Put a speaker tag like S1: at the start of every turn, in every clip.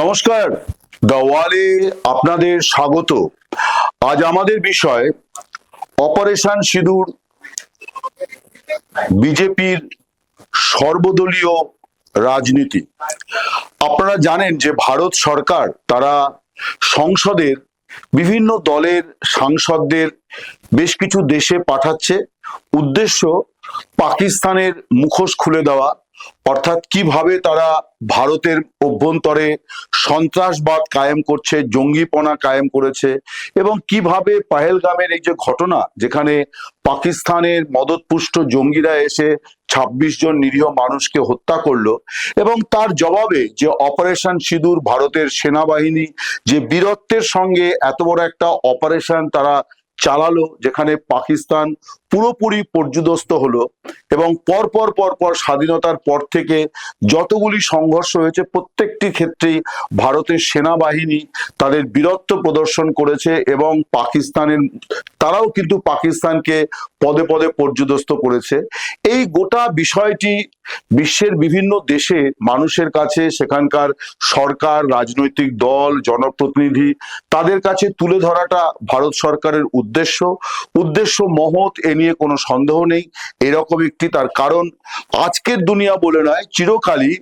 S1: নমস্কার দ্য ওয়ালে আপনাদের স্বাগত। আজ আমাদের বিষয় অপারেশন সিঁদুর, বিজেপির সর্বদলীয় রাজনীতি। আপনারা জানেন যে ভারত সরকার, তারা সংসদের, বিভিন্ন দলের সাংসদদের বেশ কিছু দেশে পাঠাচ্ছে। উদ্দেশ্য পাকিস্তানের মুখোশ খুলে দেওয়া। অর্থাৎ কীভাবে তারা ভারতের অভ্যন্তরে সন্ত্রাসবাদ কায়েম করছে, জঙ্গিপনা কায়েম করেছে এবং কীভাবে পাহেলগামের এই যে ঘটনা, যেখানে পাকিস্তানের মদতপুষ্ট জঙ্গিরা এসে ২৬ জন নিরীহ মানুষকে হত্যা করল এবং তার জবাবে যে অপারেশন সিঁদুর ভারতের সেনাবাহিনী, যে বীরত্বের সঙ্গে এত বড় একটা অপারেশন তারা চালালো, যেখানে পাকিস্তান পুরোপুরি পর্যুদস্ত হলো এবং পর পর পর পর স্বাধীনতার পর থেকে যতগুলি সংঘর্ষ হয়েছে, প্রত্যেকটি ক্ষেত্রেই ভারতের সেনাবাহিনী তাদের বীরত্ব প্রদর্শন করেছে এবং পাকিস্তানের, তারাও কিন্তু পাকিস্তানকে পদে পদে পর্যুদস্ত করেছে। এই গোটা বিষয়টি বিশ্বের বিভিন্ন দেশে মানুষের কাছে, সেখানকার সরকার, রাজনৈতিক দল, জনপ্রতিনিধি, তাদের কাছে তুলে ধরাটা ভারত সরকারের উদ্দেশ্য। উদ্দেশ্য মহৎ, এ নিয়ে কোনো সন্দেহ নেই, এরকম একটি তার। কারণ আজকের দুনিয়া বলে নয়, চিরকালই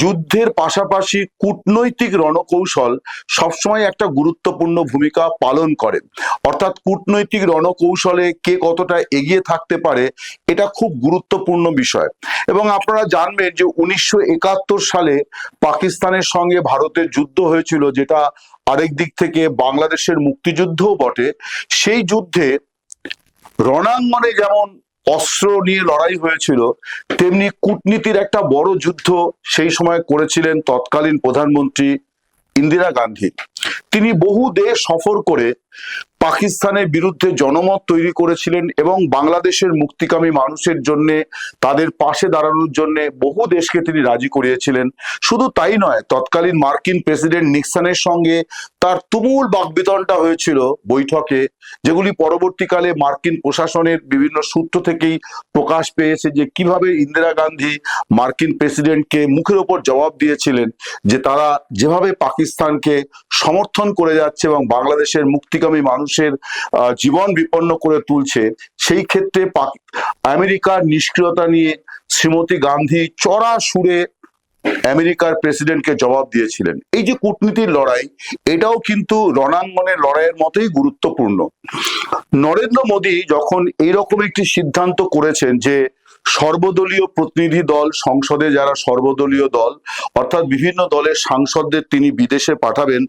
S1: যুদ্ধের পাশাপাশি কূটনৈতিক রণকৌশল সবসময় একটা গুরুত্বপূর্ণ ভূমিকা পালন করে। অর্থাৎ কূটনৈতিক রণকৌশলে কে কতটা এগিয়ে থাকতে পারে, এটা খুব গুরুত্বপূর্ণ বিষয়। এবং আপনারা জানবেন যে উনিশশো একাত্তর সালে পাকিস্তানের সঙ্গে ভারতের যুদ্ধ হয়েছিল, যেটা আরেক দিক থেকে বাংলাদেশের মুক্তিযুদ্ধও বটে। সেই যুদ্ধে রণাঙ্গনে যেমন অস্ত্র নিয়ে লড়াই হয়েছিল, তেমনি কূটনীতির একটা বড় যুদ্ধ সেই সময় করেছিলেন তৎকালীন প্রধানমন্ত্রী ইন্দিরা গান্ধী। তিনি বহু দেশ সফর করে পাকিস্তানের বিরুদ্ধে জনমত তৈরি করেছিলেন এবং বাংলাদেশের মুক্তিকামী মানুষের জন্য, তাদের পাশে দাঁড়ানোর জন্য বহু দেশকে তিনি রাজি করিয়েছিলেন। শুধু তাই নয়, তৎকালীন মার্কিন প্রেসিডেন্ট নিক্সনের সঙ্গে তার তুমুল বাকবিতনটা হয়েছিল বৈঠকে, যেগুলি পরবর্তীকালে মার্কিন প্রশাসনের বিভিন্ন সূত্র থেকেই প্রকাশ পেয়েছে যে কীভাবে ইন্দিরা গান্ধী মার্কিন প্রেসিডেন্টকে মুখের ওপর জবাব দিয়েছিলেন, যে তারা যেভাবে পাকিস্তানকে সমর্থন করে যাচ্ছে এবং বাংলাদেশের মুক্তিকামী মানুষের জীবন বিপন্ন করে তুলছে, সেই ক্ষেত্রে আমেরিকার নিষ্ক্রিয়তা নিয়ে শ্রীমতী গান্ধী চড়া সুরে আমেরিকার প্রেসিডেন্টকে জবাব দিয়েছিলেন। এই যে কূটনীতির লড়াই, এটাও কিন্তু রণাঙ্গনের লড়াইয়ের মতোই গুরুত্বপূর্ণ। নরেন্দ্র মোদী যখন এইরকম একটি সিদ্ধান্ত করেছেন যে সর্বদলীয় প্রতিনিধি দল, সংসদে যারা সর্বদলীয় দল, অর্থাৎ বিভিন্ন দলের সাংসদদের তিনি বিদেশে পাঠাবেন,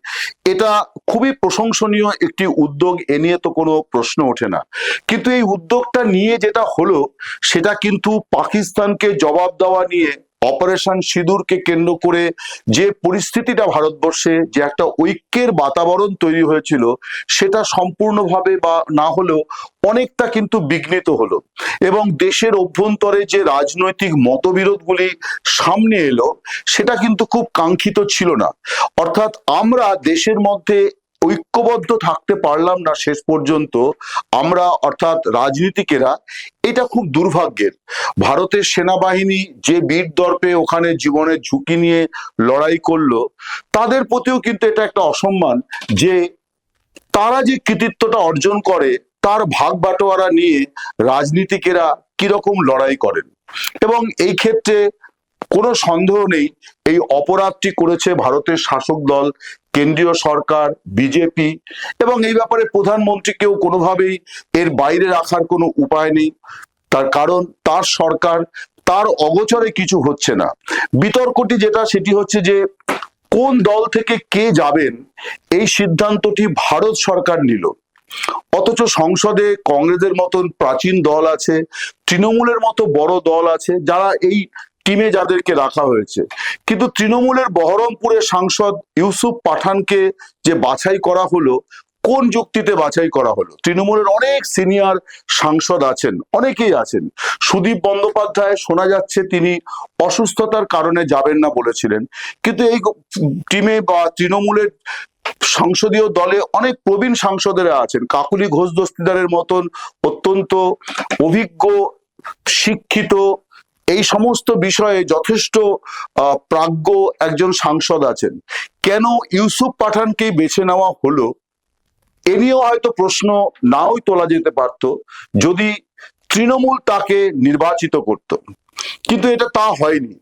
S1: এটা খুবই প্রশংসনীয় একটি উদ্যোগ, এ নিয়ে তো কোনো প্রশ্ন ওঠে না। কিন্তু এই উদ্যোগটা নিয়ে যেটা হলো, সেটা কিন্তু পাকিস্তানকে জবাব দেওয়া নিয়ে অপারেশন সিঁদুরকে কেন্দ্র করে যে পরিস্থিতিটা ভারতবর্ষে, যে একটা ঐক্যের বাতাবরণ তৈরি হয়েছিল, সেটা সম্পূর্ণভাবে বা না হলেও অনেকটা কিন্তু বিঘ্নিত হলো। এবং দেশের অভ্যন্তরে যে রাজনৈতিক মতবিরোধগুলি সামনে এলো, সেটা কিন্তু খুব কাঙ্ক্ষিত ছিল না। অর্থাৎ আমরা দেশের মধ্যে ঐক্যবদ্ধ থাকতে পারলাম না শেষ পর্যন্ত। আমরা অর্থাৎ রাজনীতিকেরা, এটা খুব দুর্ভাগ্যের। ভারতের সেনাবাহিনী যে বীর দর্পে ওখানে জীবনের ঝুঁকি নিয়ে লড়াই করল, তাদের প্রতিও কিন্তু এটা একটা অসম্মান যে তারা যে কৃতিত্বটা অর্জন করে, তার ভাগ বাটোয়ারা নিয়ে রাজনীতিকেরা কীরকম লড়াই করেন। এবং এই ক্ষেত্রে কোনো সন্দেহ নেই, এই অপরাধটি করেছে ভারতের শাসক দল কেন্দ্রীয় সরকার, বিজেপি এবং এই ব্যাপারে প্রধানমন্ত্রীকেও কোনোভাবেই এর বাইরে রাখার কোনো উপায় নেই। তার কারণ তার সরকার তার অগোচরে কিছু হচ্ছে না। বিতর্কটি যেটা, সেটি হচ্ছে যে কোন দল থেকে কে যাবেন, এই সিদ্ধান্তটি ভারত সরকার নিল। অথচ সংসদে কংগ্রেসের মতন প্রাচীন দল আছে, তৃণমূলের মতো বড় দল আছে, যারা এই টিমে যাদেরকে রাখা হয়েছে। কিন্তু তৃণমূলের বহরমপুরের সাংসদ ইউসুফ পাঠানকে যে বাছাই করা হলো, কোন যুক্তিতে বাছাই করা হলো? তৃণমূলের অনেক সিনিয়র সাংসদ আছেন, অনেকেই আছেন। সুদীপ বন্দ্যোপাধ্যায়, শোনা যাচ্ছে তিনি অসুস্থতার কারণে যাবেন না বলেছিলেন। কিন্তু এই টিমে বা তৃণমূলের সংসদীয় দলে অনেক প্রবীণ সাংসদেরা আছেন। কাকুলি ঘোষ দস্তিদারের মতন অত্যন্ত অভিজ্ঞ, শিক্ষিত এই সমস্ত বিষয়ে যথেষ্ট প্রাজ্ঞ একজন সাংসদ আছেন। কেন ইউসুফ পাঠানকে বেছে নেওয়া হলো, এ নিয়েও হয়তো প্রশ্ন নাও তোলা যেতে পারত, যদি তৃণমূল তাকে নির্বাচিত করত। কিন্তু এটা তা হয়নি।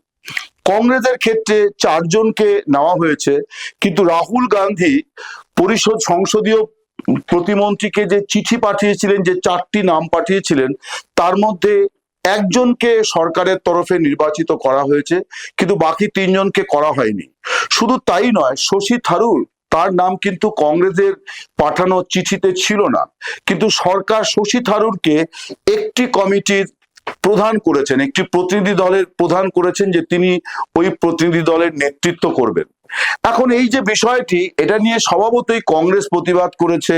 S1: কংগ্রেসের ক্ষেত্রে চারজনকে নেওয়া হয়েছে, কিন্তু রাহুল গান্ধী পরিষদ সংসদীয় প্রতিমন্ত্রীকে যে চিঠি পাঠিয়েছিলেন, যে চারটি নাম পাঠিয়েছিলেন, তার মধ্যে একজনকে সরকারের তরফে নির্বাচিত করা হয়েছে, কিন্তু বাকি তিনজনকে করা হয়নি। শুধু তাই নয়, শশী থারুর, তার নাম কিন্তু কংগ্রেসের পাঠানো চিঠিতে ছিল না। কিন্তু সরকার শশী থারুরকে একটি কমিটির প্রধান করেছেন, একটি প্রতিনিধি দলের প্রধান করেছেন যে তিনি ওই প্রতিনিধি দলের নেতৃত্ব করবেন। এখন এই যে বিষয়টি, এটা নিয়ে স্বভাবতই কংগ্রেস প্রতিবাদ করেছে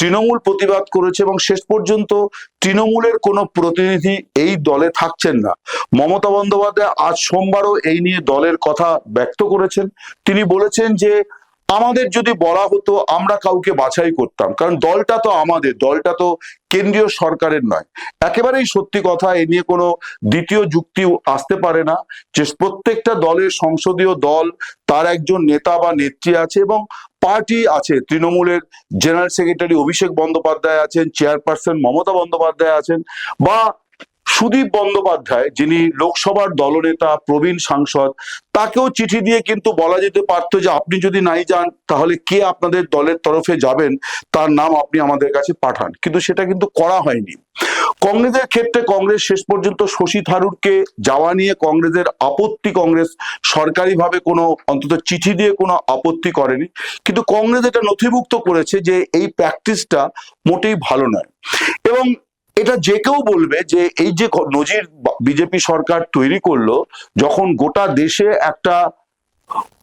S1: তৃণমূল প্রতিবাদ করেছে এবং শেষ পর্যন্ত তৃণমূলের কোনো প্রতিনিধি এই দলে থাকছেন না। মমতা বন্দ্যোপাধ্যায় আজ সোমবারও এই নিয়ে দলের কথা ব্যক্ত করেছেন। তিনি বলেছেন যে, আমাদের যদি বলা হতো, আমরা কাউকে বাছাই করতাম। কারণ দলটা তো আমাদের, দলটা তো কেন্দ্রীয় সরকারের নয়। একেবারেই সত্যি কথা, এ নিয়ে কোনো দ্বিতীয় যুক্তি আসতে পারে না যে, প্রত্যেকটা দলের সংসদীয় দল তার একজন নেতা বা নেত্রী আছে এবং পার্টি আছে। তৃণমূলের জেনারেল সেক্রেটারি অভিষেক বন্দ্যোপাধ্যায় আছেন, চেয়ারপারসন মমতা বন্দ্যোপাধ্যায় আছেন বা সুদীপ বন্দ্যোপাধ্যায়, যিনি লোকসভার দলনেতা, প্রবীণ সাংসদ, তাকেও চিঠি দিয়ে কিন্তু বলা যেতে পারতো যে আপনি যদি নাই যান, তাহলে কে আপনাদের দলের তরফে যাবেন? তার নাম আপনি আমাদের কাছে পাঠান। কিন্তু সেটা কিন্তু করা হয়নি। কংগ্রেসের ক্ষেত্রে কংগ্রেস শেষ পর্যন্ত শশী থারুরকে যাওয়া নিয়ে কংগ্রেসের আপত্তি কংগ্রেস সরকারিভাবে কোনো অন্তত চিঠি দিয়ে কোনো আপত্তি করেনি। কিন্তু কংগ্রেস এটা নথিভুক্ত করেছে যে এই প্র্যাকটিসটা মোটেই ভালো নয়। এবং এটা যে কেউ বলবে যে এই যে নজির বিজেপি সরকার তৈরি করল, যখন গোটা দেশে একটা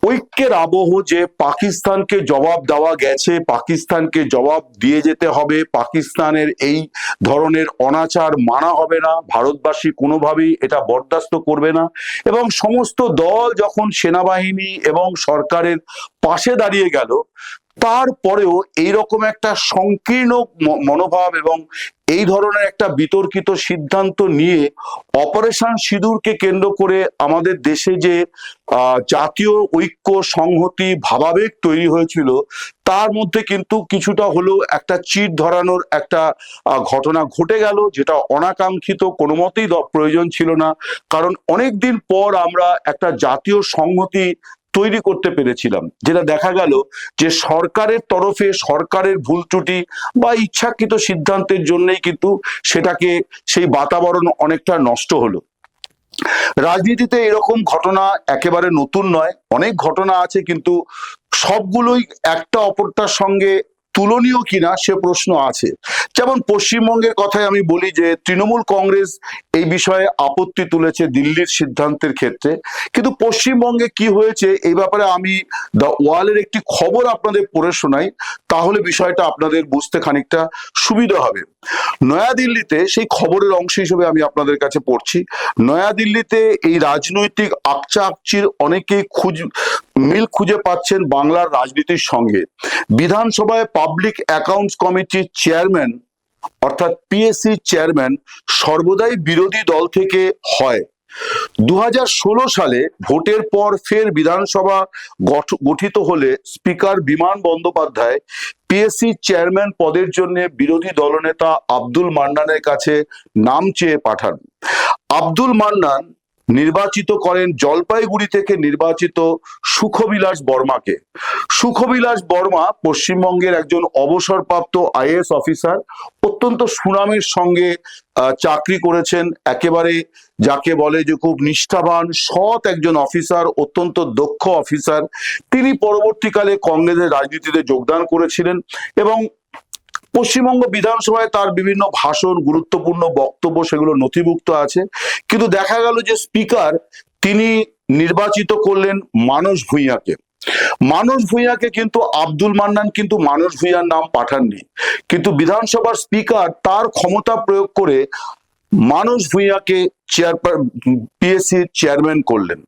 S1: ঐক্যের আবহ যে পাকিস্তানকে জবাব দেওয়া গেছে, পাকিস্তানকে জবাব দিয়ে যেতে হবে। পাকিস্তানের এই ধরনের অনাচার মানা হবে না। ভারতবাসী কোনোভাবেই এটা বরদাস্ত করবে না। এবং সমস্ত দল যখন সেনাবাহিনী এবং সরকারের পাশে দাঁড়িয়ে গেল তারপরেও এইরকম একটা সংকীর্ণ মনোভাব এবং এই ধরনের একটা বিতর্কিত সিদ্ধান্ত নিয়ে অপারেশন সিঁদুরকে কেন্দ্র করে আমাদের দেশে যে জাতীয় ঐক্য, সংহতি, ভাবাবেগ তৈরি হয়েছিল, তার মধ্যে কিন্তু কিছুটা হলেও একটা চির ধরানোর একটা ঘটনা ঘটে গেল, যেটা অনাকাঙ্ক্ষিত কোনো মতেই প্রয়োজন ছিল না। কারণ অনেক দিন পর আমরা একটা জাতীয় সংহতি তৈরি করতে পেরেছিলাম। যেটা দেখা গেল যে সরকারের তরফে সরকারের ভুল ত্রুটি বা ইচ্ছাকৃত সিদ্ধান্তের জন্যই কিন্তু সেটাকে সেই বাতাবরণ অনেকটা নষ্ট হলো। রাজনীতিতে এরকম ঘটনা একেবারে নতুন নয়। অনেক ঘটনা আছে কিন্তু সবগুলোই একটা অপরটার সঙ্গে তুলনীয় কিনা সে প্রশ্ন আছে। যেমন পশ্চিমবঙ্গের কথাই আমি বলি যে, তৃণমূল কংগ্রেস এই বিষয়ে আপত্তি তুলেছে দিল্লির সিদ্ধান্তের ক্ষেত্রে। কিন্তু পশ্চিমবঙ্গে কি হয়েছে এই ব্যাপারে আমি দ্য ওয়ালের একটি খবর আপনাদের পড়ে শোনাই, তাহলে বিষয়টা আপনাদের বুঝতে খানিকটা সুবিধা হবে। নয়াদিল্লিতে সেই খবরের অংশ হিসেবে আমি আপনাদের কাছে পড়ছি। নয়াদিল্লিতে এই রাজনৈতিক আকচা আকচির অনেকেই খুঁজ মিল খুঁজে পাচ্ছেন বাংলার রাজনীতির সঙ্গে। বিধানসভায় পাবলিক অ্যাকাউন্টস কমিটির চেয়ারম্যান অর্থাৎ পিএসসি চেয়ারম্যান সর্বদাই বিরোধী দল থেকে হয়। দু সালে ভোটের পর ফের বিধানসভা গঠ- গঠিত হলে স্পিকার বিমান বন্দ্যোপাধ্যায় পিএসসি চেয়ারম্যান পদের জন্য বিরোধী দলনেতা আব্দুল মান্নানের কাছে নাম চেয়ে পাঠান। আব্দুল মান্নান নির্বাচিত করেন জলপাইগুড়ি থেকে নির্বাচিত সুখবিলাস বর্মাকে। সুখবিলাস বর্মা পশ্চিমবঙ্গের একজন অবসরপ্রাপ্ত আইএস অফিসার, অত্যন্ত সুনামের সঙ্গে চাকরি করেছেন, একেবারে যাকে বলে যে খুব নিষ্ঠাবান, সৎ একজন অফিসার, অত্যন্ত দক্ষ অফিসার। তিনি পরবর্তীকালে কংগ্রেসের রাজনীতিতে যোগদান করেছিলেন এবং পশ্চিমবঙ্গ বিধানসভায় তার বিভিন্ন ভাষণ, গুরুত্বপূর্ণ বক্তব্য সেগুলো নথিভুক্ত আছে। কিন্তু দেখা গেল যে স্পিকার তিনি নির্বাচিত করলেন মানস ভূঁইয়াকে। মানস ভূঁইয়াকে কিন্তু আব্দুল মান্নান কিন্তু মানস ভূঁইয়ার নাম পাঠাননি। কিন্তু বিধানসভার স্পিকার তার ক্ষমতা প্রয়োগ করে মানস ভূঁইয়াকে চেয়ার পিএসসি চেয়ারম্যান করলেন।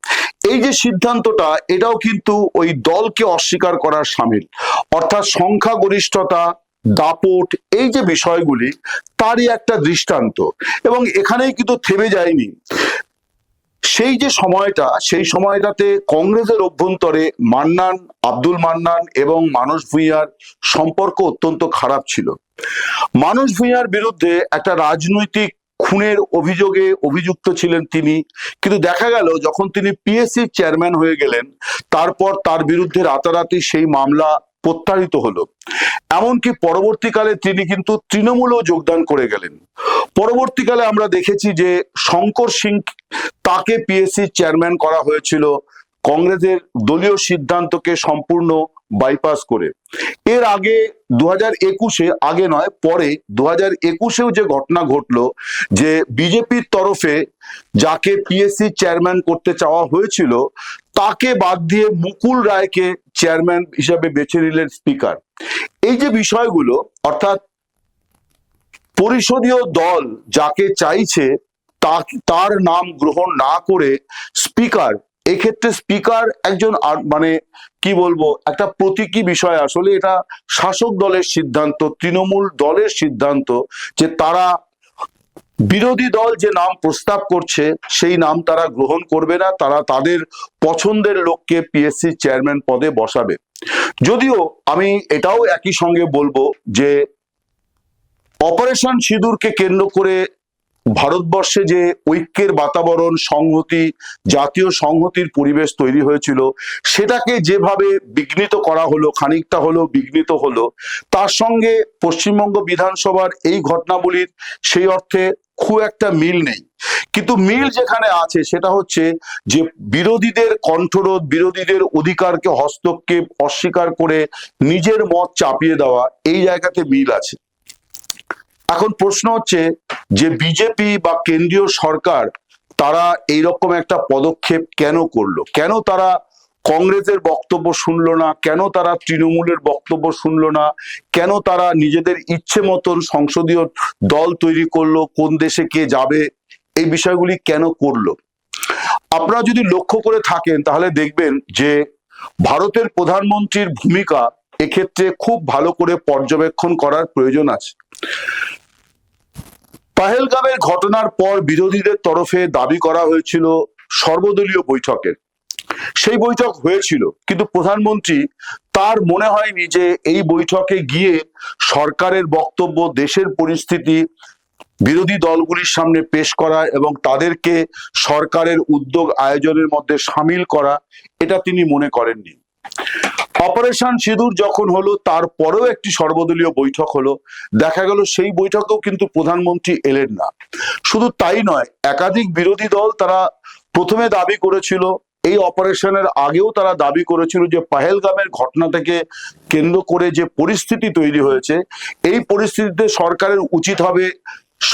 S1: এই যে সিদ্ধান্তটা, এটাও কিন্তু ওই দলকে অস্বীকার করার সামিল। অর্থাৎ সংখ্যাগরিষ্ঠতা দাপট, এই যে বিষয়গুলি, তারই একটা দৃষ্টান্ত। এবং এখানেই কিন্তু থেমে যায়নি। সেই যে সময়টা, সেই সময়টাতে কংগ্রেসের অভ্যন্তরে মান্নান, আব্দুল মান্নান এবং মানস ভূঁইয়ার সম্পর্ক অত্যন্ত খারাপ ছিল। মানস ভূঁইয়ার বিরুদ্ধে একটা রাজনৈতিক খুনের অভিযোগে অভিযুক্ত ছিলেন তিনি। কিন্তু দেখা গেল, যখন তিনি পিএসসি চেয়ারম্যান হয়ে গেলেন, তারপর তার বিরুদ্ধে রাতারাতি সেই মামলা প্রত্যাহিত হলো। এমনকি পরবর্তীকালে তিনি কিন্তু তৃণমূলও যোগদান করে গেলেন। পরবর্তীকালে আমরা দেখেছি যে শঙ্কর সিং তাকে পিএসসি চেয়ারম্যান করা হয়েছিল। কংগ্রেসের দলীয় সিদ্ধান্তকে সম্পূর্ণ বাইপাস করে। এর আগে দু হাজার একুশে, আগে নয়, পরে দু হাজার একুশেও যে ঘটনা ঘটলো, যে বিজেপির তরফে যাকে পিএসসি চেয়ারম্যান করতে চাওয়া হয়েছিল, তাকে বাদ দিয়ে মুকুল রায়কে চেয়ারম্যান হিসাবে বেছে নিলেন স্পিকার এই যে বিষয়গুলো, অর্থাৎ পরিষদীয় দল যাকে চাইছে তার নাম গ্রহণ না করে স্পিকার এক্ষেত্রে স্পিকার একজন মানে কি বলব, একটা প্রতীকী বিষয়। আসলে এটা শাসক দলের সিদ্ধান্ত, তৃণমূল দলের সিদ্ধান্ত যে তারা বিরোধী দল যে নাম প্রস্তাব করছে, সেই নাম তারা গ্রহণ করবে না। তারা তাদের পছন্দের লোককে পিএসসি চেয়ারম্যান পদে বসাবে। যদিও আমি এটাও একই সঙ্গে বলব যে অপারেশন সিঁদুরকে কেন্দ্র করে ভারতবর্ষে যে ঐক্যের বাতাবরণ, সংহতি, জাতীয় সংহতির পরিবেশ তৈরি হয়েছিল, সেটাকে যেভাবে বিঘ্নিত করা হলো, খানিকটা হলো বিঘ্নিত হলো, তার সঙ্গে পশ্চিমবঙ্গ বিধানসভার এই ঘটনাবলীর সেই অর্থে খুব একটা মিল নেই। কিন্তু মিল যেখানে আছে, সেটা হচ্ছে যে বিরোধীদের কণ্ঠরোধ, বিরোধীদের অধিকারকে হস্তক্ষেপ, অস্বীকার করে নিজের মত চাপিয়ে দেওয়া, এই জায়গাতে মিল আছে। এখন প্রশ্ন হচ্ছে যে বিজেপি বা কেন্দ্রীয় সরকার তারা এইরকম একটা পদক্ষেপ কেন করল? কেন তারা কংগ্রেসের বক্তব্য শুনলো না? কেন তারা তৃণমূলের বক্তব্য শুনলো না? কেন তারা নিজেদের ইচ্ছে মতন সংসদীয় দল তৈরি করল? কোন দেশে কে যাবে? এই বিষয়গুলি কেন করল? আপনারা যদি লক্ষ্য করে থাকেন, তাহলে দেখবেন যে ভারতের প্রধানমন্ত্রীর ভূমিকা এক্ষেত্রে খুব ভালো করে পর্যবেক্ষণ করার প্রয়োজন আছে। পাহেলগামের ঘটনার পর বিরোধীদের তরফে দাবি করা হয়েছিল সর্বদলীয় বৈঠকের। সেই বৈঠক হয়েছিল, কিন্তু প্রধানমন্ত্রী তার মনে হয়নি যে এই বৈঠকে গিয়ে সরকারের বক্তব্য, দেশের পরিস্থিতি, বিরোধী দলগুলির সামনে পেশ করা এবং তাদেরকে সরকারের উদ্যোগ আয়োজনের মধ্যে সামিল করা, এটা তিনি মনে করেননি। অপারেশন সিঁদুর যখন হলো, তারপরেও একটি সর্বদলীয় বৈঠক হলো। দেখা গেল সেই বৈঠকেও কিন্তু প্রধানমন্ত্রী এলেন না। শুধু তাই নয়, একাধিক বিরোধী দল তারা প্রথমে দাবি করেছিল, এই অপারেশনের আগেও তারা দাবি করেছিল যে পাহেলগামের ঘটনা থেকে কেন্দ্র করে যে পরিস্থিতি তৈরি হয়েছে, এই পরিস্থিতিতে সরকারের উচিত হবে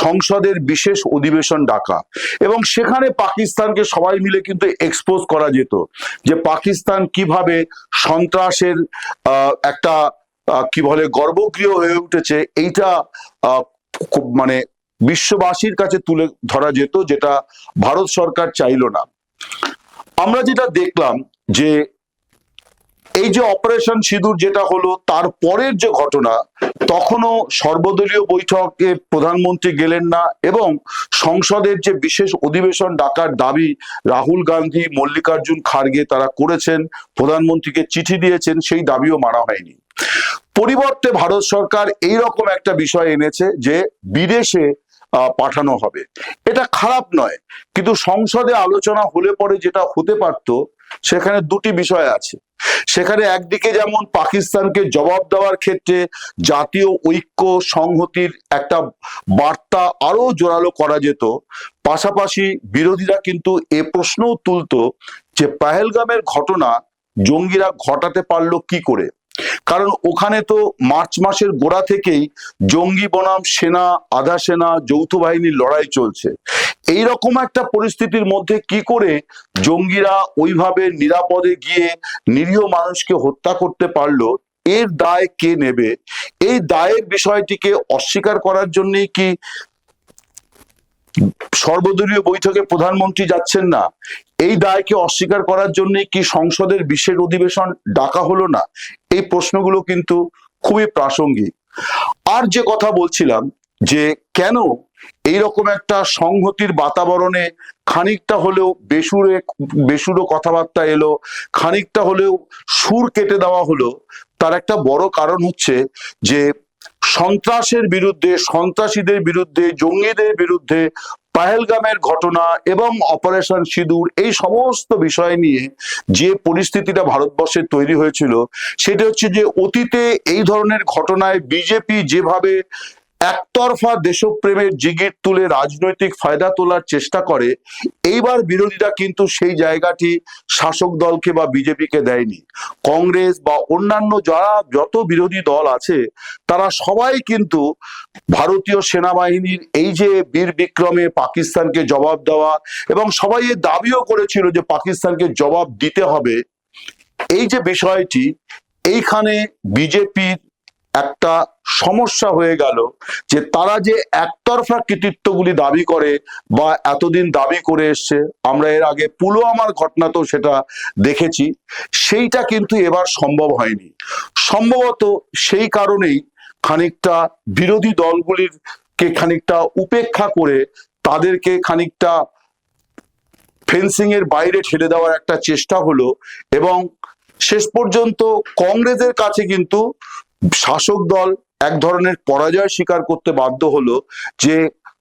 S1: সংসদের বিশেষ অধিবেশন ডাকা। এবং সেখানে পাকিস্তানকে সবাই মিলে কিন্তু এক্সপোজ করা যেত যে পাকিস্তান কীভাবে সন্ত্রাসের একটা কি বলে গর্বগৃহ হয়ে উঠেছে, এইটা মানে বিশ্ববাসীর কাছে তুলে ধরা যেত, যেটা ভারত সরকার চাইলো না। আমরা যেটা দেখলাম যে এই যে অপারেশন সিঁদুর যেটা হলো, তার পরের যে ঘটনা, তখনও সর্বদলীয় বৈঠকে প্রধানমন্ত্রী গেলেন না এবং সংসদের যে বিশেষ অধিবেশন ডাকার দাবি রাহুল গান্ধী, মল্লিকার্জুন খার্গে তারা করেছেন, প্রধানমন্ত্রীকে চিঠি দিয়েছেন, সেই দাবিও মানা হয়নি। পরিবর্তে ভারত সরকার এই রকম একটা বিষয় এনেছে যে বিদেশে পাঠানো হবে। এটা খারাপ নয়, কিন্তু সংসদে আলোচনা হলে পরে যেটা হতে পারত, সেখানে দুটি বিষয় আছে। সেখানে একদিকে যেমন পাকিস্তানকে জবাব দেওয়ার ক্ষেত্রে জাতীয় ঐক্য সংহতির একটা বার্তা আরও জোরালো করা যেত, পাশাপাশি বিরোধীরা কিন্তু এ প্রশ্নও তুলত যে, পাহেলগামের ঘটনা জঙ্গিরা ঘটাতে পারল কি করে? কারণ ওখানে তো মার্চ মাসের গোড়া থেকেই জঙ্গি বনাম সেনা, আধা সেনা, যৌথ বাহিনীর লড়াই চলছে। এই রকম একটা পরিস্থিতির মধ্যে কি করে জঙ্গিরা ওইভাবে নিরাপদে গিয়ে নিরীহ মানুষকে হত্যা করতে পারল? এর দায় কে নেবে? এই দায়ের বিষয়টিকে অস্বীকার করার জন্যই কি সর্বদলীয় বৈঠকে প্রধানমন্ত্রী যাচ্ছেন না? এই দায়কে অস্বীকার করার জন্য কি সংসদের বিশেষ অধিবেশন ডাকা হলো না? এই প্রশ্নগুলো কিন্তু খুবই প্রাসঙ্গিক। আর যে কথা বলছিলাম যে কেন এইরকম একটা সংহতির বাতাবরণে খানিকটা হলেও বেসুরে, বেসুরো কথাবার্তা এলো, খানিকটা হলেও সুর কেটে দেওয়া হলো, তার একটা বড় কারণ হচ্ছে যে সন্ত্রাসের বিরুদ্ধে, সন্ত্রাসীদের বিরুদ্ধে, জঙ্গিদের বিরুদ্ধে পাহেলগামের ঘটনা এবং অপারেশন সিঁদুর এই সমস্ত বিষয় নিয়ে যে পরিস্থিতিটা ভারতবর্ষে তৈরি হয়েছিল, সেটা হচ্ছে যে অতীতে এই ধরনের ঘটনায় বিজেপি যেভাবে একতরফা দেশপ্রেমের জিগির তুলে রাজনৈতিক ফায়দা তোলার চেষ্টা করে, এইবার বিরোধীরা কিন্তু সেই জায়গাটি শাসক দলকে বা বিজেপিকে দেয়নি। কংগ্রেস বা অন্যান্য যারা যত বিরোধী দল আছে, তারা সবাই কিন্তু ভারতীয় সেনাবাহিনীর এই যে বীর বিক্রমে পাকিস্তানকে জবাব দেওয়া এবং সবাই এ দাবিও করেছিল যে পাকিস্তানকে জবাব দিতে হবে, এই যে বিষয়টি, এইখানে বিজেপির একটা সমস্যা হয়ে গেল যে তারা যে একতরফা কৃতিত্বগুলি দাবি করে বা এতদিন দাবি করে এসছে, আমরা এর আগে পুলওয়ামার ঘটনাতেও সেটা দেখেছি, সেইটা কিন্তু এবার সম্ভব হয়নি। সম্ভবত সেই কারণেই খানিকটা বিরোধী দলগুলির কে খানিকটা উপেক্ষা করে তাদেরকে খানিকটা ফেন্সিং এর বাইরে ঠেলে দেওয়ার একটা চেষ্টা হলো এবং শেষ পর্যন্ত কংগ্রেসের কাছে কিন্তু শাসক দল এক ধরনের পরাজয় স্বীকার করতে বাধ্য হলো যে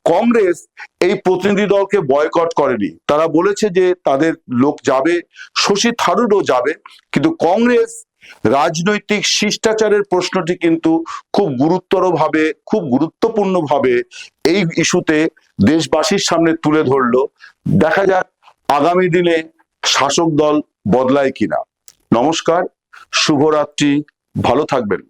S1: কংগ্রেস এই প্রতিনিধি দলকে বয়কট করেনি। তারা বলেছে যে তাদের লোক যাবে, শশী থারুরও যাবে, কিন্তু কংগ্রেস রাজনৈতিক শিষ্টাচারের প্রশ্নটি কিন্তু খুব গুরুতর ভাবে খুব গুরুত্বপূর্ণ ভাবে এই ইস্যুতে দেশবাসীর সামনে তুলে ধরলো। দেখা যাক আগামী দিনে শাসক দল বদলায় কিনা। নমস্কার, শুভরাত্রি, ভালো থাকবেন।